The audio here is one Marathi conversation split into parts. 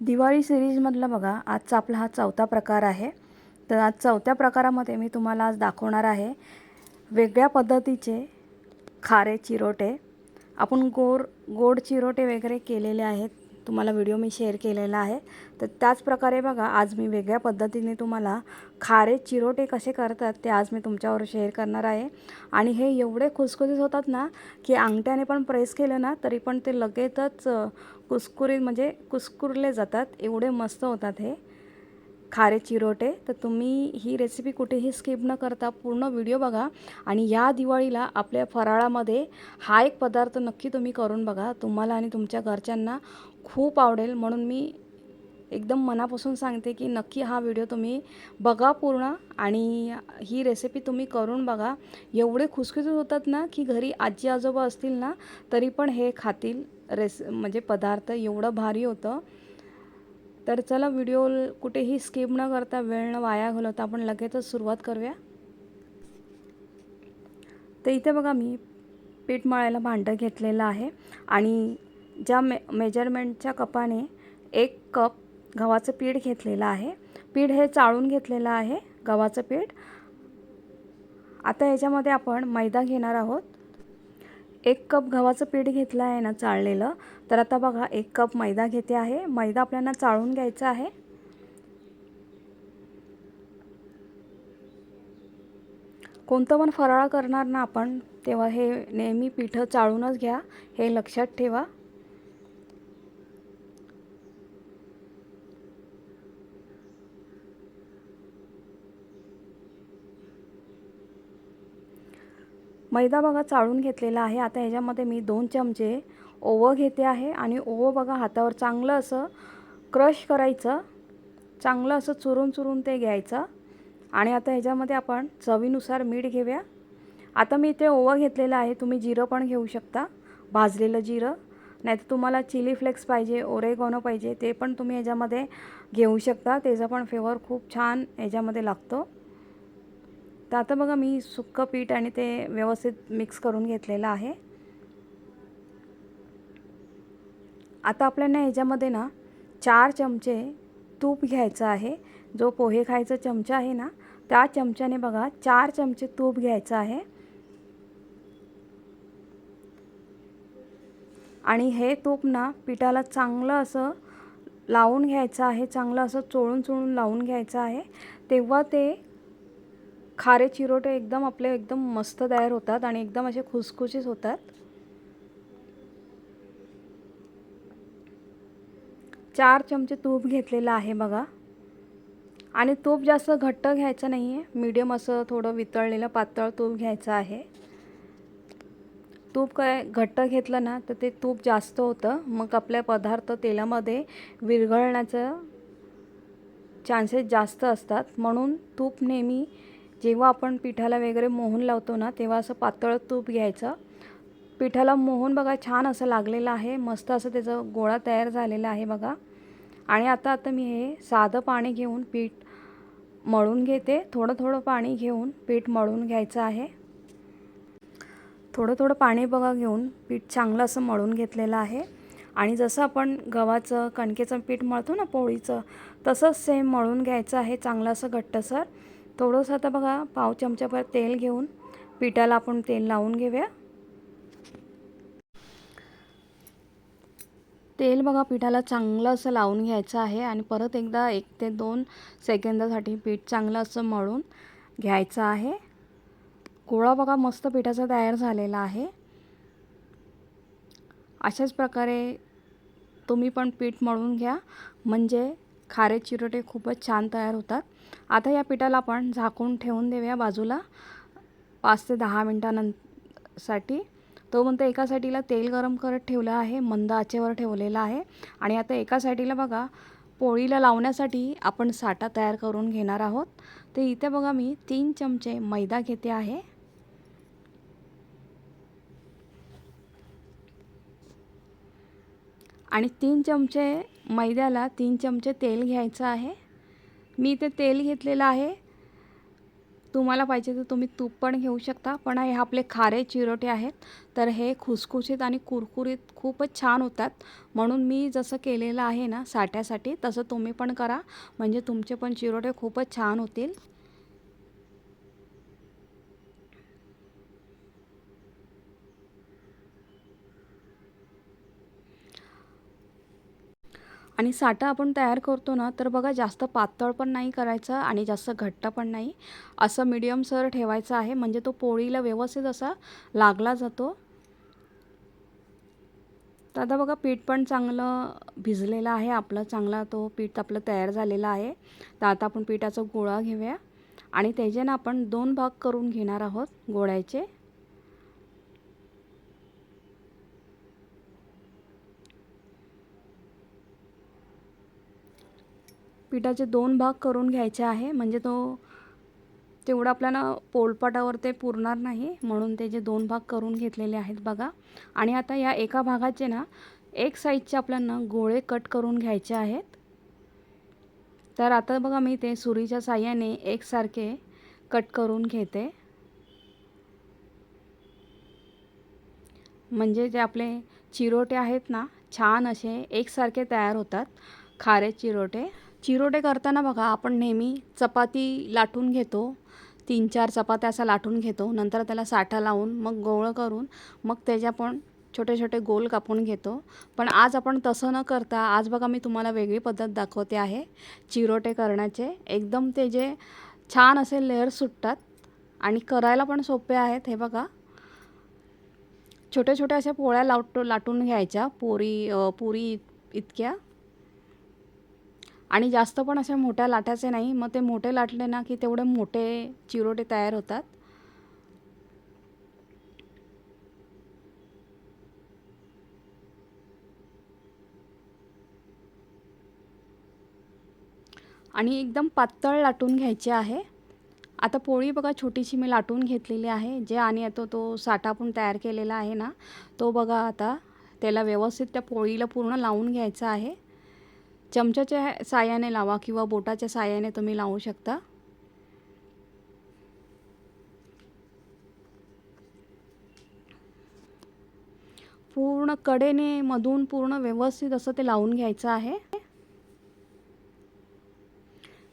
दिवाळी सिरीजमधला बघा आजचा आपला हा चौथा प्रकार आहे. तर आज चौथ्या प्रकारामध्ये मी तुम्हाला आज दाखवणार आहे वेगळ्या पद्धतीचे खारे चिरोटे. आपण गोड गोड चिरोटे वगैरे केलेले आहेत. तुम्हाला व्हिडिओ मी शेअर केलेला आहे. तर त्याच प्रकारे बघा आज मी वेगळ्या पद्धतीने तुम्हाला खारे चिरोटे कसे करतात ते आज मी तुमच्यावर शेअर करणार आहे. आणि हे एवढे खुसखुसीत होतात ना की अंगठ्याने पण प्रेस केलं ना तरी पण ते लगेचच अ, कुस्कुरीत म्हणजे कुस्कुरले जातात. एवढे मस्त होतात हे. खारे चिरोटे तर तुम्ही ही रेसिपी कुठेही स्किप न करता पूर्ण व्हिडिओ बघा. आणि या दिवाळीला आपल्या फराळामध्ये हा एक पदार्थ नक्की तुम्ही करून बघा. तुम्हाला आणि तुमच्या घरच्यांना खूप आवडेल. म्हणून मी एकदम मनापासून सांगते की नक्की हा व्हिडिओ तुम्ही बघा पूर्ण आणि ही रेसिपी तुम्ही करून बघा. एवढे खुसखुशीत होतात ना की घरी आजी आजोबा असतील ना तरी पण हे खातील रेस म्हणजे पदार्थ. एवढं भारी होतं. तर चला व्हिडिओ कुठेही स्किप न करता वेळ न वाया घालवता आपण लगेचच सुरुवात करूया. तर इथे बघा मी पीठ मळायला भांडं घेतलेलं आहे आणि ज्या मे मेजरमेंटच्या कपाने एक कप गव्हाचं पीठ घेतलेलं आहे. पीठ हे चाळून घेतलेलं आहे गव्हाचं पीठ. आता याच्यामध्ये आपण मैदा घेणार आहोत. एक कप गव्हाचं पीठ घेतलं आहे ना चाळलेलं. तर आता बघा एक कप मैदा घेते आहे. मैदा आपल्याला चाळून घ्यायचा आहे. कोणतं पण फराळ करणार ना आपण तेव्हा हे नेहमी पिठं चाळूनच घ्या. हे लक्षात ठेवा. मैदा बघा चाळून घेतलेला आहे. आता ह्याच्यामध्ये मी दोन चमचे ओवं घेते आहे आणि ओवं बघा हातावर चांगलं असं क्रश करायचं. चांगलं असं चुरून चुरून ते घ्यायचं. आणि आता ह्याच्यामध्ये आपण चवीनुसार मीठ घेऊया. आता मी इथे ओवं घेतलेलं आहे. तुम्ही जिरं पण घेऊ शकता. भाजलेलं जिरं. नाहीतर तुम्हाला चिली फ्लेक्स पाहिजे ओरेगोनो पाहिजे ते पण तुम्ही ह्याच्यामध्ये घेऊ शकता. त्याचा पण फ्लेवर खूप छान ह्याच्यामध्ये लागतो. तर आता बघा मी सुक्कं पीठ आणि ते व्यवस्थित मिक्स करून घेतलेलं आहे. आता आपल्याला ह्याच्यामध्ये ना चार चमचे तूप घ्यायचं आहे. जो पोहे खायचा चमचा आहे ना त्या चमच्याने बघा चार चमचे तूप घ्यायचं आहे. आणि हे तूप ना पिठाला चांगलं असं लावून घ्यायचं आहे चांगलं असं चोळून चोळून लावून घ्यायचं आहे. तेव्हा ते खारे चिरोटे एकदम आपले एकदम मस्त तयार होतात आणि एकदम असे खुसखुशीत होतात. चार चमचे तूप घेतलेलं आहे बघा. आणि तूप जास्त घट्ट घ्यायचं नाही आहे मीडियम असं थोडं वितळलेलं पातळ तूप घ्यायचं आहे. तूप काय घट्ट घेतलं ना तर ते तूप जास्त होतं. मग आपल्या पदार्थ तेलामध्ये विरघळण्याचं चान्सेस जास्त असतात. म्हणून तूप नेहमी जेव्हा आपण पिठाला वगैरे मोहन लावतो ना तेव्हा असं पातळ तूप घ्यायचं. पिठाला मोहन बघा छान असं लागलेलं आहे. मस्त असं त्याचं गोळा तयार झालेला आहे बघा. आणि आता आता मी हे साधं पाणी घेऊन पीठ मळून घेते. थोडं थोडं पाणी घेऊन पीठ मळून घ्यायचं आहे. थोडं थोडं पाणी बघा घेऊन पीठ चांगलं असं मळून घेतलेलं आहे. आणि जसं आपण गव्हाचं कणकेचं पीठ मळतो ना पोळीचं तसंच सेम मळून घ्यायचं आहे. चांगलं असं घट्टसर. थोडंसं आता बघा पाव चमच्याभर तेल घेऊन पिठाला आपण तेल लावून घेऊया. तेल बघा पिठाला चांगलं असं लावून घ्यायचं आहे आणि परत एकदा एक ते दोन सेकंदासाठी पीठ चांगलं असं मळून घ्यायचं आहे. गोळा बघा मस्त पिठाचा तयार झालेला आहे. अशाच प्रकारे तुम्ही पण पीठ मळून घ्या. म्हणजे खारे चिरोटे खूपच छान तयार होतात. आता या पिठाला आपण झाकून ठेवून देऊया बाजूला. पाच ते दहा मिनटानंतरसाठी तो म्हणतो एका साईडीला तेल गरम करत ठेवलं आहे. मंद आचेवर ठेवलेला आहे. आणि आता एका साईडीला बघा पोळीला लावण्यासाठी आपण साठा तयार करून घेणार आहोत. तर इथे बघा मी तीन चमचे मैदा घेते आहे. आणि तीन चमचे मैद्याला तीन चमचे तेल घ्यायचं आहे. मी इथे तेल घेतलेलं आहे. तुम्हाला पाहिजे तर तुम्ही तूप पण घेऊ शकता पण हे आपले खारे चिरोटे आहेत. तर हे खुसखुशीत आणि कुरकुरीत खूपच छान होतात. म्हणून मी जसं केलेलं आहे ना साठ्यासाठी तसं तुम्ही पण करा. म्हणजे तुमचे पण चिरोटे खूपच छान होतील. आणि साठा आपण तयार करतो ना तर बघा जास्त पातळ पण नाही करायचं आणि जास्त घट्ट पण नाही. असं मिडियम सर ठेवायचं आहे. म्हणजे तो पोळीला व्यवस्थित असा लागला जातो. तर आता बघा पीठ पण चांगलं भिजलेलं आहे. आपलं चांगला तो पीठ आपलं तयार झालेला आहे. तर आता आपण पिठाचा गोळा घेऊया. आणि त्याचे ना आपण दोन भाग करून घेणार आहोत गोळ्याचे. पिठाचे दोन भाग करून घ्यायचे आहे. म्हणजे तो तेवढं आपल्याला पोलपाटावर ते पुरणार नाही. म्हणून त्याचे दोन भाग करून घेतलेले आहेत बघा. आणि आता या एका भागाचे ना एक साईजचे आपल्याला गोळे कट करून घ्यायचे आहेत. तर आता बघा मी ते सुरीच्या साह्याने एकसारखे कट करून घेते. म्हणजे जे आपले चिरोटे आहेत ना छान असे एकसारखे तयार होतात. खारे चिरोटे. चिरोटे करताना बघा आपण नेहमी चपाती लाटून घेतो. तीन चार चपात्या असा लाटून घेतो. नंतर त्याला साठा लावून मग गोळं करून मग त्याच्या पण छोटे छोटे गोल कापून घेतो. पण आज आपण तसं न करता आज बघा मी तुम्हाला वेगळी पद्धत दाखवते आहे. चिरोटे करण्याचे एकदम ते जे छान असे लेअर सुटतात आणि करायला पण सोपे आहेत हे बघा. छोट्या छोट्या अशा पोळ्या लावट लाटून घ्यायच्या पुरी पुरी इतक्या. आणि जास्त पण अशा मोठ्या लाटाचे नाही मग ते मोठे लाटले ना की तेवढे मोठे चिरोटे तयार होतात. आणि एकदम पातळ लाटून घ्यायचे आहे. आता पोळी बघा छोटीशी मी लाटून घेतलेली आहे. जे आणि येतो तो साठा पण तयार केलेला आहे ना तो बघा आता त्याला व्यवस्थित त्या पोळीला पूर्ण लावून घ्यायचा आहे. चमच्याच्या साह्याने लावा किंवा बोटाच्या साह्याने तुम्ही लावू शकता. पूर्ण कडेने मधून पूर्ण व्यवस्थित असं ते लावून घ्यायचं आहे.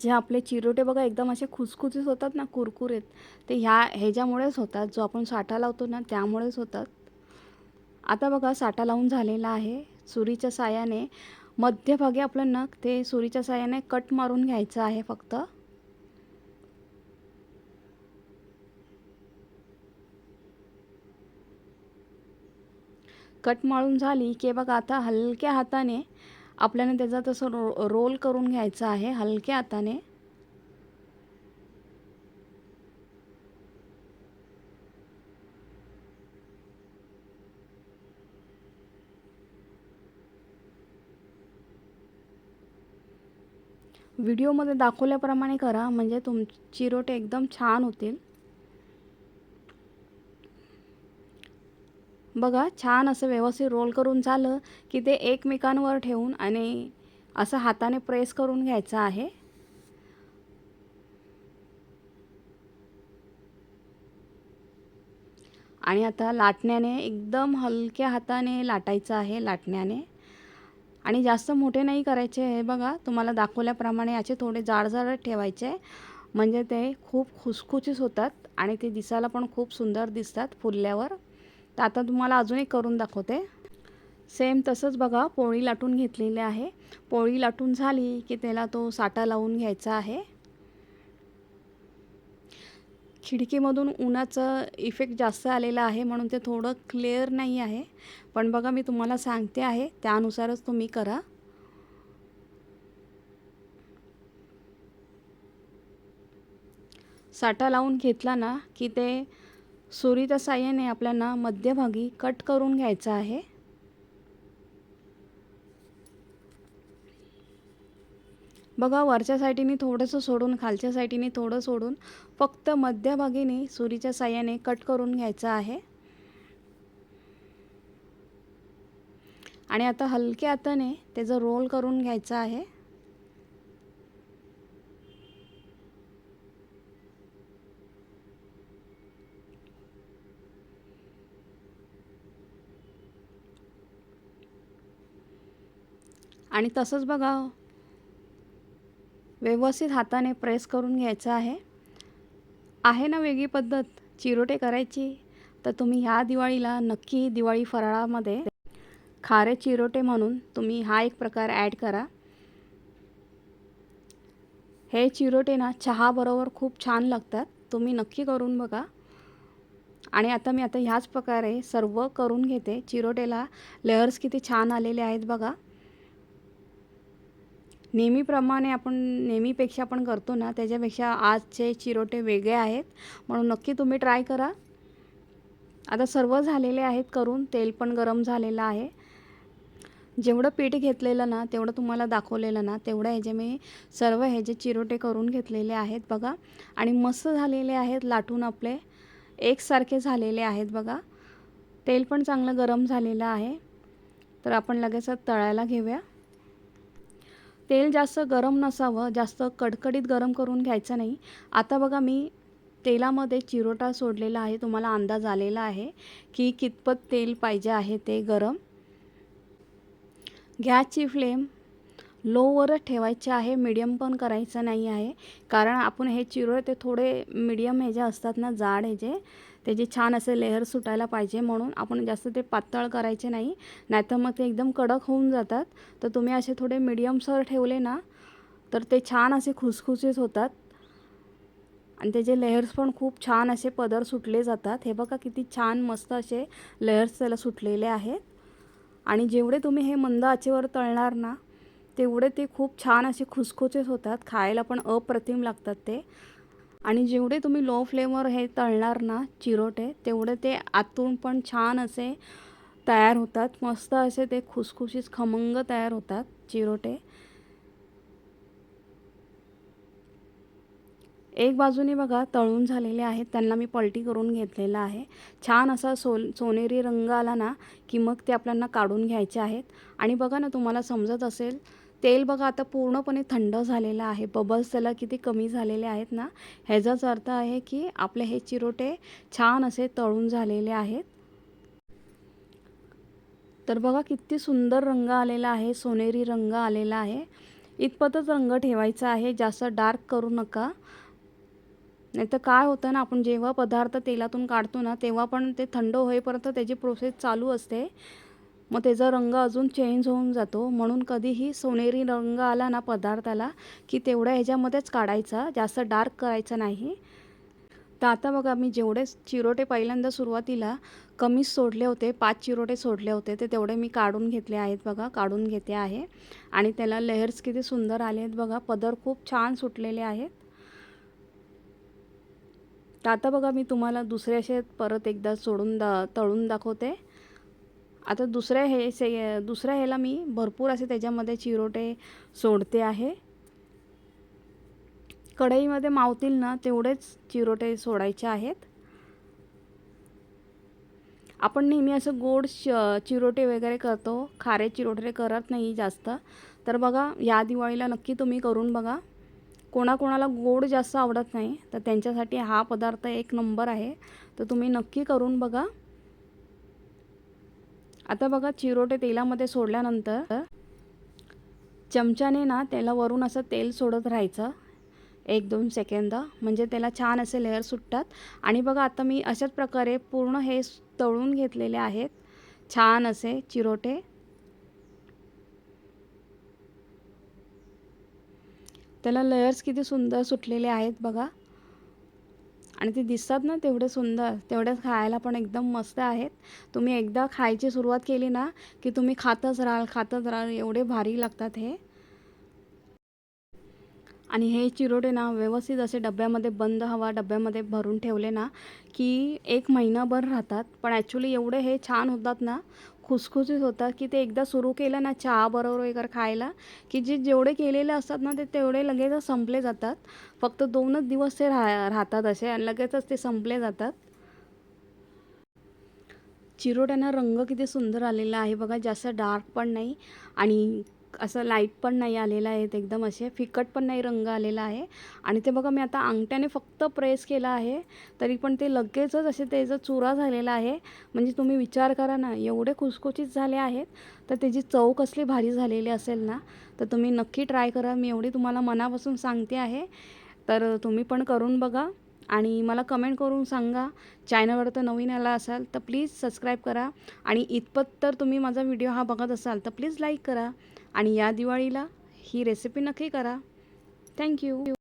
जे आपले चिरोटे बघा एकदम असे खुसखुसीत होतात ना कुरकुरीत. ते ह्या ह्याच्यामुळेच होतात. जो आपण साठा लावतो ना त्यामुळेच होतात. आता बघा साठा लावून झालेला आहे. सुरीच्या साह्याने मध्यभागी आपलं नख ते सुरीच्या साह्याने कट मारून घ्यायचं आहे फक्त. कट मारून झाली की बघा आता हलक्या हाताने आपल्याने त्याचा तसं रो रोल करून घ्यायचं आहे हलक्या हाताने. व्हिडिओमध्ये दाखवल्याप्रमाणे करा म्हणजे तुम चिरोटे एकदम छान होतील. बघा छान असं व्यवस्थित रोल करून झालं की ते एकमेकांवर ठेवून आणि असं हाताने प्रेस करून घ्यायचं आहे. आणि आता लाटण्याने एकदम हलक्या हाताने लाटायचं आहे लाटण्याने. आणि जास्त मोठे नाही करायचे हे बघा तुम्हाला दाखवल्याप्रमाणे याचे थोडे जाड ठेवायचे. म्हणजे ते खूप खुसखुशीस होतात आणि ते दिसायला पण खूप सुंदर दिसतात फुलल्यावर. तर आता तुम्हाला अजून एक करून दाखवते. सेम तसंच बघा पोळी लाटून घेतलेली आहे. पोळी लाटून झाली की त्याला तो साठा लावून घ्यायचा आहे. खिडकीमधून उन्हाचं इफेक्ट जास्त आलेला आहे म्हणून ते थोडं क्लिअर नाही आहे. पण बघा मी तुम्हाला सांगते आहे त्यानुसारच तुम्ही करा. साठा लावून घेतला ना की ते सुरीच्या साह्याने आपल्याला मध्यभागी कट करून घ्यायचं आहे. बघा वरच्या साईटीने थोडंसं सोडून खालच्या साईटीने थोडं सोडून फक्त मध्यभागीने सुरीच्या साह्याने कट करून घ्यायचं आहे. आणि आता हलक्या हाताने त्याचा रोल करून घ्यायचं आहे. आणि तसंच बघा व्यवस्थित हाताने प्रेस करून घ्यायचं आहे. आहे ना वेगळी पद्धत? चिरोटे करायची? तर तुम्ही ह्या दिवाळीला नक्की दिवाळी फराळामध्ये खारे चिरोटे म्हणून तुम्ही हा एक प्रकार ॲड करा. हे चिरोटे ना चहाबरोबर खूप छान लागतात. तुम्ही नक्की करून बघा. आणि आता मी आता ह्याच प्रकारे सर्व करून घेते. चिरोटेला लेअर्स किती छान आलेले आहेत बघा. नेहमीप्रमाणे आपण नेहमीपेक्षा आपण करतो ना त्याच्यापेक्षा आजचे चिरोटे वेगळे आहेत. म्हणून नक्की तुम्ही ट्राय करा. आता सर्व झालेले आहेत करून तेल पण गरम झालेलं आहे. जेवढं पीठ घेतलेलं ना तेवढं तुम्हाला दाखवलेलं ना तेवढं ह्याचे मी सर्व ह्याचे चिरोटे करून घेतलेले आहेत बघा. आणि मस्त झालेले आहेत लाटून आपले. एकसारखे झालेले आहेत बघा. तेल पण चांगलं गरम झालेलं आहे. तर आपण लगेच तळायला घेऊया. तेल जास्त गरम नसावं जास्त कडकडीत गरम करून घ्यायचं नाही. आता बघा मी तेलामध्ये चिरोटा सोडलेला आहे तुम्हाला अंदाज आलेला आहे की कितपत तेल पाहिजे आहे ते गरम. गॅसची फ्लेम लोवरच ठेवायची आहे मीडियम पण करायचं नाही आहे. कारण आपण हे चिरोळे ते थोडे हे जे असतात ना जाड ह्याचे त्याचे छान असे लेअर सुटायला पाहिजे म्हणून आपण जास्त ते पातळ करायचे नाही. नाहीतर मग ते एकदम कडक होऊन जातात. तर तुम्ही असे थोडे मिडियमसर ठेवले ना तर ते छान असे खुसखुसीत होतात. आणि त्याचे लेहर्स पण खूप छान असे पदर सुटले जातात. हे बघा किती छान मस्त असे लेहर्स त्याला सुटलेले आहेत. आणि जेवढे तुम्ही हे मंद आचेवर तळणार ना तेवढे ते खूप छान असे खुसखुशीत होतात. खायला पण अप्रतिम लागतात ते. आणि जेवढे तुम्ही लो फ्लेमवर हे तळणार ना चिरोटे तेवढे ते आतून पण छान असे तयार होतात. मस्त असे ते खुसखुशीत खमंग तयार होतात चिरोटे. एक बाजूने बघा तळून झालेले आहेत. त्यांना मी पलटी करून घेतलेला आहे. छान असा सोल सोनेरी रंग आला ना की मग ते आपल्याला काढून घ्यायचे आहेत. आणि बघा ना तुम्हाला समजत असेल तेल बघा आता पूर्णपणे थंड झालेलं आहे. बबल्स त्याला किती कमी झालेले आहेत ना ह्याचाच अर्थ आहे की आपले हे चिरोटे छान असे तळून झालेले आहेत. तर बघा किती सुंदर रंग आलेला आहे सोनेरी रंग आलेला आहे. इतपतच रंग ठेवायचा आहे जास्त डार्क करू नका. नाही तर काय होतं ना आपण जेव्हा पदार्थ तेलातून काढतो ना तेव्हा पण ते थंड होईपर्यंत त्याची प्रोसेस चालू असते. मग त्याचा रंग अजून चेंज होऊन जातो. म्हणून कधीही सोनेरी रंग आला ना पदार्थाला की तेवढ्या ह्याच्यामध्येच काढायचा जास्त डार्क करायचा नाही. तर आता बघा मी जेवढे चिरोटे पहिल्यांदा सुरुवातीला कमीच सोडले होते पाच चिरोटे सोडले होते ते तेवढे मी काढून घेतले आहेत बघा काढून घेते आहे. आणि त्याला लेहर्स किती सुंदर आले आहेत बघा पदर खूप छान सुटलेले आहेत. तर आता बघा मी तुम्हाला दुसरे असे परत एकदा सोडून दा तळून दाखवते. आता दुसऱ्या हे से दुसऱ्या ह्याला मी भरपूर असे त्याच्यामध्ये चिरोटे सोडते आहे. कढईमध्ये मावतील ना तेवढेच चिरोटे सोडायचे आहेत. आपण नेहमी असं गोड श चिरोटे वगैरे करतो. खारे चिरोटे करत नाही जास्त. तर बघा या दिवाळीला नक्की तुम्ही करून बघा. कोणाकोणाला गोड जास्त आवडत नाही तर त्यांच्यासाठी हा पदार्थ एक नंबर आहे. तर तुम्ही नक्की करून बघा. आता बघा चिरोटे तेलामध्ये सोडल्यानंतर चमच्याने ना त्याला वरून असं तेल सोडत राहायचं. एक दोन सेकंद. म्हणजे त्याला छान असे लेअर सुटतात. आणि बघा आता मी अशाच प्रकारे पूर्ण हे तळून घेतलेले आहेत. छान असे चिरोटे. त्याला लेयर्स किती सुंदर सुटलेले आहेत बघा. आणि ते दिसतात ना तेवढे सुंदर तेवढेच खायला पण एकदम मस्त आहेत. तुम्ही एकदा खायची सुरुवात केली ना की तुम्ही खातच राहाल खातच राहाल एवढे भारी लागतात हे. आणि हे चिरोटे ना व्यवस्थित असे डब्यामध्ये बंद हवा डब्यामध्ये भरून ठेवले ना की एक महिनाभर राहतात. पण ॲक्च्युली एवढे हे छान होतात ना खुसखुशीत होतात की ते एकदा सुरू केलं ना चहाबरोबर वगैरे खायला की जे जेवढे केलेले असतात ना ते तेवढे लगेच संपले जातात. फक्त दोनच दिवस ते राह राहतात असे आणि लगेचच ते संपले जातात. चिरोट्यांना रंग किती सुंदर आलेला आहे बघा जास्त डार्क पण नाही आणि असं लाइट पण नाही आलेलं आहे एकदम असे फिकट पण नाही रंग आलेला आहे. आणि ते बघा मी आता अंगठ्याने फक्त प्रेस केला आहे तरी पण ते लगेचच असे त्याचा चुरा झालेला आहे म्हणजे तुम्ही विचार करा ना एवढे खुसखुशीत झाले आहेत तर त्याची चव कसली भारी झालेली असेल ना तर तुम्ही नक्की ट्राय करा. मी एवढी तुम्हाला मनापासून सांगते आहे. तर तुम्ही पण करून बघा आणि मला कमेंट करून सांगा. चॅनलवर तर नवीन आला असाल तर प्लीज सबस्क्राईब करा. आणि इतपत तर तुम्ही माझा व्हिडिओ हा बघत असाल तर प्लीज लाईक करा. आणि या दिवाळीला ही रेसिपी नक्की करा. थँक्यू